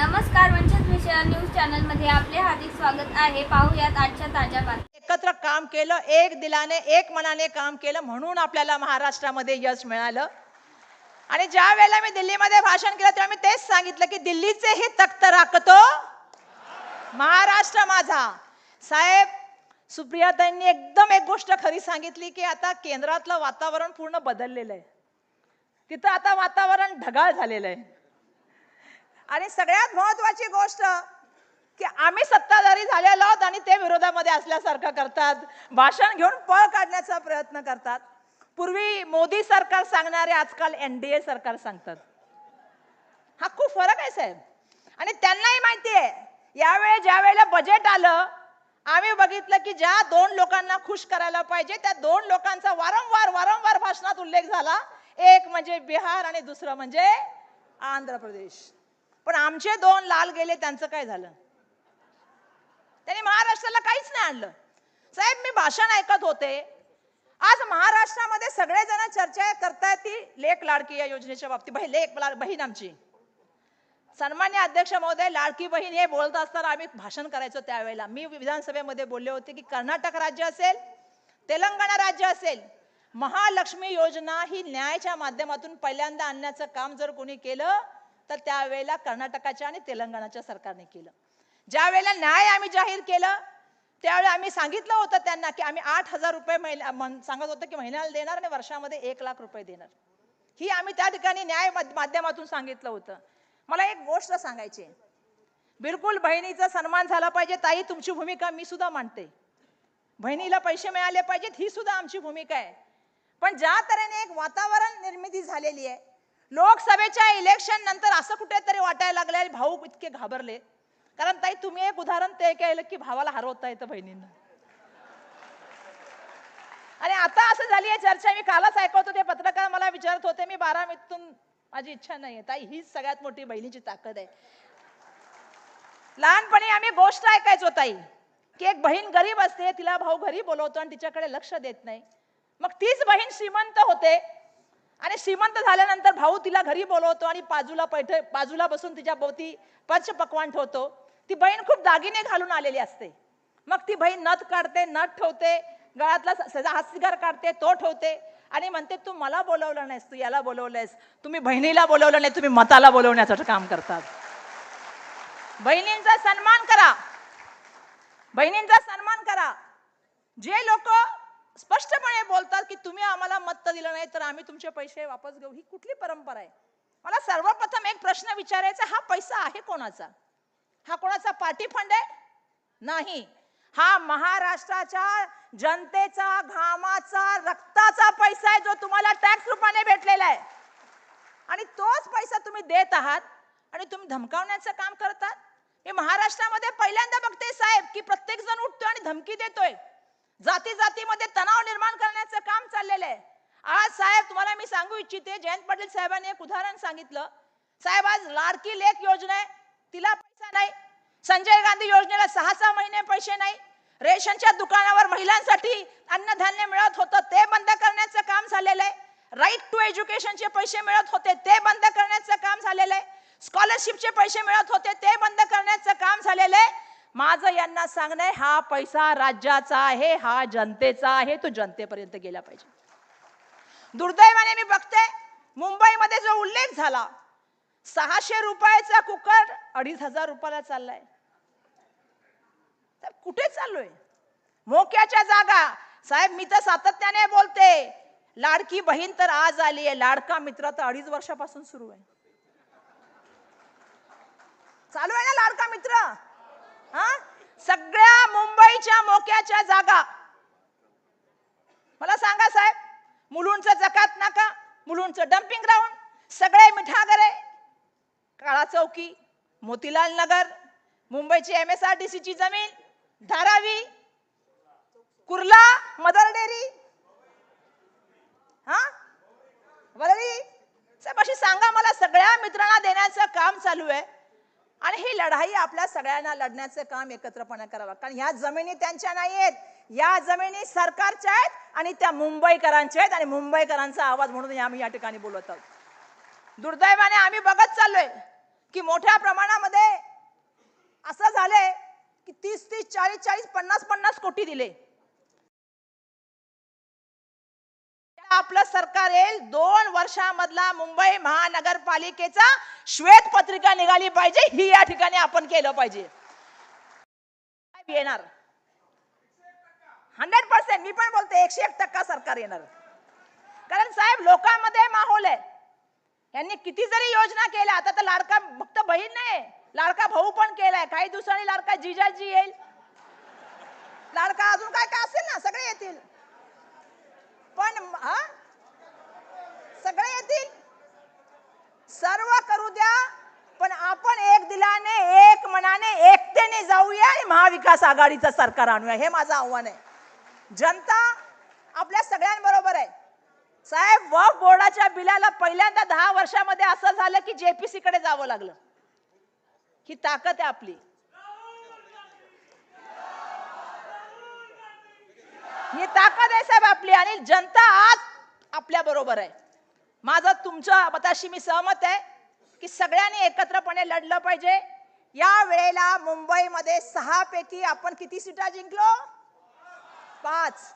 नमस्कार वंचित विषय न्यूज चॅनलमध्ये आपले हार्दिक स्वागत आहे. पाहूयात आजच्या ताज्या बातम्या. एकत्र काम केलं एक दिलाने एक मनाने काम केलं म्हणून आपल्याला महाराष्ट्रामध्ये यश मिळालं. आणि ज्या वेळेला मी दिल्लीमध्ये भाषण केलं तेव्हा मी तेच सांगितलं की दिल्लीचे हे तख्त राखतो. महाराष्ट्र माझा. साहेब सुप्रियाताईंनी एकदम एक गोष्ट खरी सांगितली की आता केंद्रातलं वातावरण पूर्ण बदललेलं आहे. तिथं आता वातावरण ढगाळ झालेलं आहे. आणि सगळ्यात महत्वाची गोष्ट की आम्ही सत्ताधारी झालेलो आहोत आणि ते विरोधामध्ये असल्यासारखं करतात. भाषण घेऊन पळ काढण्याचा प्रयत्न करतात. पूर्वी मोदी सरकार सांगणारे आजकाल एनडीए सरकार सांगतात. हा खूप फरक आहे साहेब. आणि त्यांनाही माहिती आहे यावेळी ज्या वेळेला बजेट आलं आम्ही बघितलं की ज्या दोन लोकांना खुश करायला पाहिजे त्या दोन लोकांचा वारंवार वारंवार भाषणात उल्लेख झाला. एक म्हणजे बिहार आणि दुसरं म्हणजे आंध्र प्रदेश. पण आमचे दोन लाल गेले त्यांचं काय झालं? त्यांनी महाराष्ट्राला काहीच नाही आणलं. साहेब मी भाषण ऐकत होते. आज महाराष्ट्रामध्ये सगळेजण चर्चा करतायत ती लेख लाडकी या योजनेच्या बाबतीत. बहीण लेख बहीण आमची. सन्मान्य अध्यक्ष महोदय लाडकी बहीण हे बोलत असताना आम्ही भाषण करायचो त्यावेळेला. मी विधानसभेमध्ये बोलले होते की कर्नाटक राज्य असेल तेलंगणा राज्य असेल महालक्ष्मी योजना ही न्यायाच्या माध्यमातून पहिल्यांदा आणण्याचं काम जर कोणी केलं तर त्यावेळेला कर्नाटकाच्या आणि तेलंगणाच्या सरकारने केलं. ज्या वेळेला न्याय आम्ही जाहीर केलं त्यावेळी आम्ही सांगितलं होतं त्यांना की आम्ही आठ हजार रुपये महिला सांगत होतो की महिन्याला देणार आणि वर्षामध्ये एक लाख रुपये देणार. ही आम्ही त्या ठिकाणी न्याय माध्यमातून सांगितलं होतं. मला एक गोष्ट सांगायची आहे. बिलकुल बहिणीचा सन्मान झाला पाहिजे ताई तुमची भूमिका मी सुद्धा मांडते. बहिणीला पैसे मिळाले पाहिजेत ही सुद्धा आमची भूमिका आहे. पण ज्या तऱ्हेने एक वातावरण निर्मिती झालेली आहे लोकसभेच्या इलेक्शन नंतर असं कुठेतरी वाटायला लागलं भाऊ इतके घाबरले. कारण ताई तुम्ही एक उदाहरण ते केलं की भावाला हरवता येतं बहिणींना. आणि आता असं झाली आहे चर्चा मी कालच ऐकवत होते पत्रकार मला विचारत होते मी बारावीतून माझी इच्छा नाहीये ताई हीच सगळ्यात मोठी बहिणीची ताकद आहे. लहानपणी आम्ही गोष्ट ऐकायचो ताई की एक बहीण गरीब असते तिला भाऊ घरी बोलवतो आणि तिच्याकडे लक्ष देत नाही. मग तीच बहीण श्रीमंत होते आणि श्रीमंत झाल्यानंतर भाऊ तिला घरी बोलवतो आणि बाजूला पैठ बाजूला बसून तिच्या भोवती पंच पकवान ठेवतो. ती बहीण खूप दागिने घालून आलेली असते. मग ती बहीण नथ काढते नथ ठेवते गळ्यातला स- काढते तो ठेवते. आणि म्हणते तू मला बोलवलं नाहीस तू याला बोलवलंयस. तुम्ही बहिणीला बोलवलं नाही तुम्ही मताला बोलवण्याचं काम करतात. बहिणींचा सन्मान करा. बहिणींचा सन्मान करा. जे लोक स्पष्टपणे बोलतात की तुम्ही आम्हाला मत दिलं नाही तर आम्ही तुमचे पैसे वापस घेऊ. ही कुठली परंपरा आहे? मला सर्वप्रथम एक प्रश्न विचारायचा हा पैसा आहे कोणाचा? हा कोणाचा पार्टी फंड आहे? नाही. हा महाराष्ट्राच्या जनतेचा घामाचा रक्ताचा पैसा आहे जो तुम्हाला टॅक्स रूपाने भेटलेला आहे. आणि तोच पैसा तुम्ही देत आहात आणि तुम्ही धमकावण्याचं काम करतात. मी महाराष्ट्रामध्ये पहिल्यांदा बघते साहेब की प्रत्येक जण उठतोय आणि धमकी देतोय. जाती जातीमध्ये तणाव निर्माण करण्याचं काम चाललेलं आहे. आज साहेब तुम्हाला मी सांगू इच्छिते जयंत पाटील साहेबांनी एक उदाहरण सांगितलं. साहेब आज लाडकी लेख योजना आहे तिला पैसा नाही. संजय गांधी योजनेला सहा सहा महिने पैसे नाही. रेशनच्या दुकानावर महिलांसाठी अन्नधान्य मिळत होतं ते बंद करण्याचं काम झालेलं आहे. राईट टू एज्युकेशनचे पैसे मिळत होते ते बंद करण्याचं काम झालेलं आहे. स्कॉलरशिपचे पैसे मिळत होते ते बंद करण्याचं काम झालेलं आहे. माझं यांना सांगणं आहे हा पैसा राज्याचा आहे हा जनतेचा आहे तो जनतेपर्यंत गेला पाहिजे. दुर्दैवाने मी बघते मुंबईमध्ये जो उल्लेख झाला सहाशे रुपयाचा कुकर अडीच हजार रुपयाला चाललाय. तर कुठे चाललोय? मोक्याच्या जागा. साहेब मी तर सातत्याने बोलते लाडकी बहीण तर आज आली आहे लाडका मित्र तर अडीच वर्षापासून सुरू आहे. चालू आहे ना लाडका मित्र? हा? सगळ्या मुंबईच्या मोक्याच्या जागा. मला सांगा साहेब मुलुंडचं जकात नाका मुलुंडचं डम्पिंग ग्राउंड सगळे मिठागरे. काळा चौकी मोतीलाल नगर मुंबईची एम एस आर टी ची जमीन धारावी कुर्ला मदर डेअरी. हा? वरळी साहेब अशी सांगा मला सगळ्या मित्रांना देण्याचं काम चालू आहे. आणि ही लढाई आपल्या सगळ्यांना लढण्याचं काम एकत्रपणे करावं. कारण ह्या जमिनी त्यांच्या नाही आहेत या जमिनी सरकारच्या आहेत आणि त्या मुंबईकरांच्या आहेत. आणि मुंबईकरांचा आवाज म्हणून आम्ही या ठिकाणी बोलत आहोत. दुर्दैवाने आम्ही बघत चाललोय की मोठ्या प्रमाणामध्ये असं झालंय की तीस तीस चाळीस चाळीस पन्नास पन्नास कोटी दिले. सरकार येईल दोन वर्षामधला मुंबई महानगरपालिकेचा श्वेत पत्रिका निघाली पाहिजे. ही या ठिकाणी आपण केलं पाहिजे. येणार? हंड्रेड पर्सेंट मी पण बोलते एकशे एक टक्का सरकार येणार. कारण साहेब लोकांमध्ये माहोल आहे. यांनी किती जरी योजना केल्या आता तर लाडका फक्त बहीण नाही लाडका भाऊ पण केलाय. काही दिवसांनी लाडका जिजाजी येईल. लाडका अजून काय काय असेल ना सगळे येतील. पण हा सगळे येतील सर्व करू द्या पण आपण एक दिलाने एक मनाने एकतेने जाऊया आणि महाविकास आघाडीचं सरकार आणूया हे माझं आव्हान आहे. जनता आपल्या सगळ्यांबरोबर आहे. साहेब वक्फ बोर्डाच्या बिलाला पहिल्यांदा दहा वर्षामध्ये असं झालं की जेपीसी कडे जावं लागलं. ही ताकद आहे आपली. ही ताकद आहे साहेब आपली आणि जनता आज आपल्या बरोबर आहे. माझं तुमच्या मताशी मी सहमत आहे की सगळ्यांनी एकत्रपणे लढलं पाहिजे. या वेळेला मुंबईमध्ये सहा पैकी आपण किती सीटा जिंकलो? पाच.